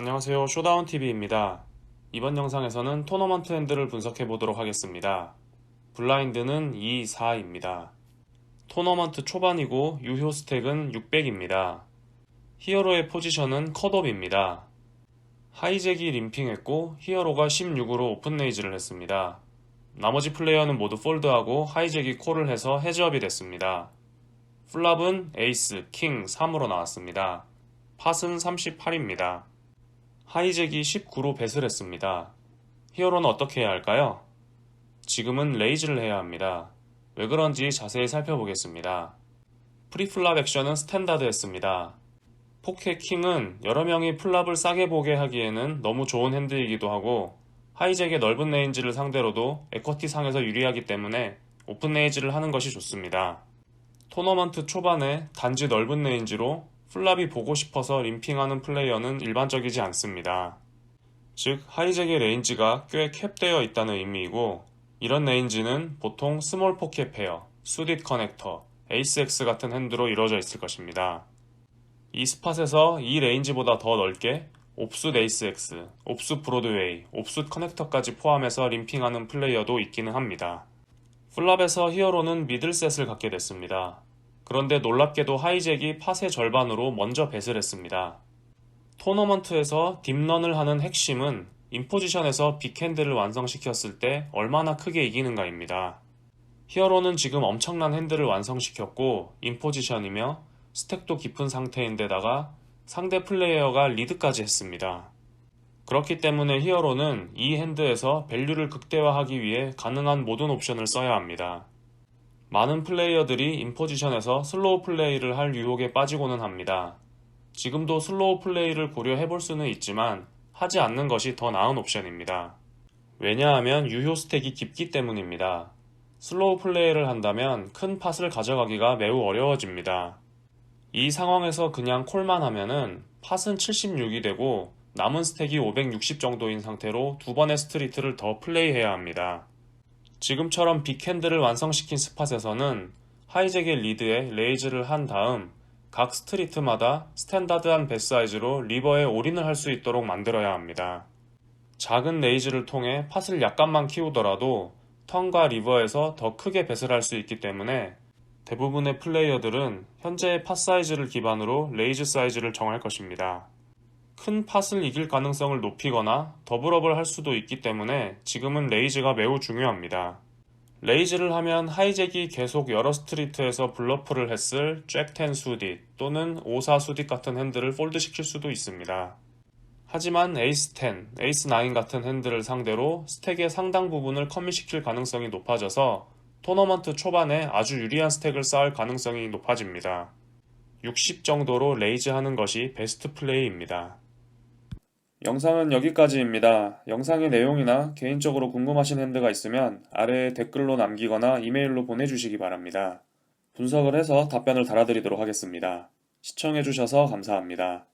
안녕하세요. 쇼다운TV입니다. 이번 영상에서는 토너먼트 핸들을 분석해 보도록 하겠습니다. 블라인드는 2, 4입니다. 토너먼트 초반이고 유효 스택은 600입니다. 히어로의 포지션은 컷업입니다. 하이잭이 림핑했고 히어로가 16으로 오픈 레이즈를 했습니다. 나머지 플레이어는 모두 폴드하고 하이잭이 콜을 해서 해즈업이 됐습니다. 플랍은 에이스, 킹 3으로 나왔습니다. 팟은 38입니다. 하이잭이 19로 배슬 했습니다. 히어로는 어떻게 해야 할까요? 지금은 레이즈를 해야 합니다. 왜 그런지 자세히 살펴보겠습니다. 프리플랍 액션은 스탠다드 했습니다. 포켓 킹은 여러 명이 플랍을 싸게 보게 하기에는 너무 좋은 핸드이기도 하고 하이잭의 넓은 레인지를 상대로도 에쿼티 상에서 유리하기 때문에 오픈 레이즈를 하는 것이 좋습니다. 토너먼트 초반에 단지 넓은 레인지로 플랍이 보고 싶어서 림핑하는 플레이어는 일반적이지 않습니다. 즉, 하이잭의 레인지가 꽤 캡되어 있다는 의미이고, 이런 레인지는 보통 스몰 포켓 페어, 수딧 커넥터, 에이스 X 같은 핸드로 이루어져 있을 것입니다. 이 스팟에서 이 레인지보다 더 넓게 옵숫 에이스 X, 옵숫 브로드웨이, 옵숫 커넥터까지 포함해서 림핑하는 플레이어도 있기는 합니다. 플랍에서 히어로는 미들셋을 갖게 됐습니다. 그런데 놀랍게도 하이잭이 팟의 절반으로 먼저 배슬 했습니다. 토너먼트에서 딥런을 하는 핵심은 인포지션에서 빅핸드를 완성시켰을 때 얼마나 크게 이기는가입니다. 히어로는 지금 엄청난 핸드를 완성시켰고 인포지션이며 스택도 깊은 상태인데다가 상대 플레이어가 리드까지 했습니다. 그렇기 때문에 히어로는 이 핸드에서 밸류를 극대화하기 위해 가능한 모든 옵션을 써야 합니다. 많은 플레이어들이 인포지션에서 슬로우 플레이를 할 유혹에 빠지고는 합니다. 지금도 슬로우 플레이를 고려해 볼 수는 있지만 하지 않는 것이 더 나은 옵션입니다. 왜냐하면 유효 스택이 깊기 때문입니다. 슬로우 플레이를 한다면 큰 팟을 가져가기가 매우 어려워집니다. 이 상황에서 그냥 콜만 하면은 팟은 76이 되고 남은 스택이 560 정도인 상태로 두 번의 스트리트를 더 플레이해야 합니다. 지금처럼 빅핸드를 완성시킨 스팟에서는 하이잭의 리드에 레이즈를 한 다음 각 스트리트마다 스탠다드한 배 사이즈로 리버에 올인을 할 수 있도록 만들어야 합니다. 작은 레이즈를 통해 팟을 약간만 키우더라도 턴과 리버에서 더 크게 배슬 할수 있기 때문에 대부분의 플레이어들은 현재의 팟 사이즈를 기반으로 레이즈 사이즈를 정할 것입니다. 큰 팟을 이길 가능성을 높이거나 더블업을 할 수도 있기 때문에 지금은 레이즈가 매우 중요합니다. 레이즈를 하면 하이잭이 계속 여러 스트리트에서 블러프를 했을 잭10 수딧 또는 54 수딧 같은 핸들을 폴드 시킬 수도 있습니다. 하지만 에이스 10, 에이스 9 같은 핸들을 상대로 스택의 상당 부분을 커밋시킬 가능성이 높아져서 토너먼트 초반에 아주 유리한 스택을 쌓을 가능성이 높아집니다. 60 정도로 레이즈 하는 것이 베스트 플레이입니다. 영상은 여기까지입니다. 영상의 내용이나 개인적으로 궁금하신 핸드가 있으면 아래에 댓글로 남기거나 이메일로 보내주시기 바랍니다. 분석을 해서 답변을 달아드리도록 하겠습니다. 시청해주셔서 감사합니다.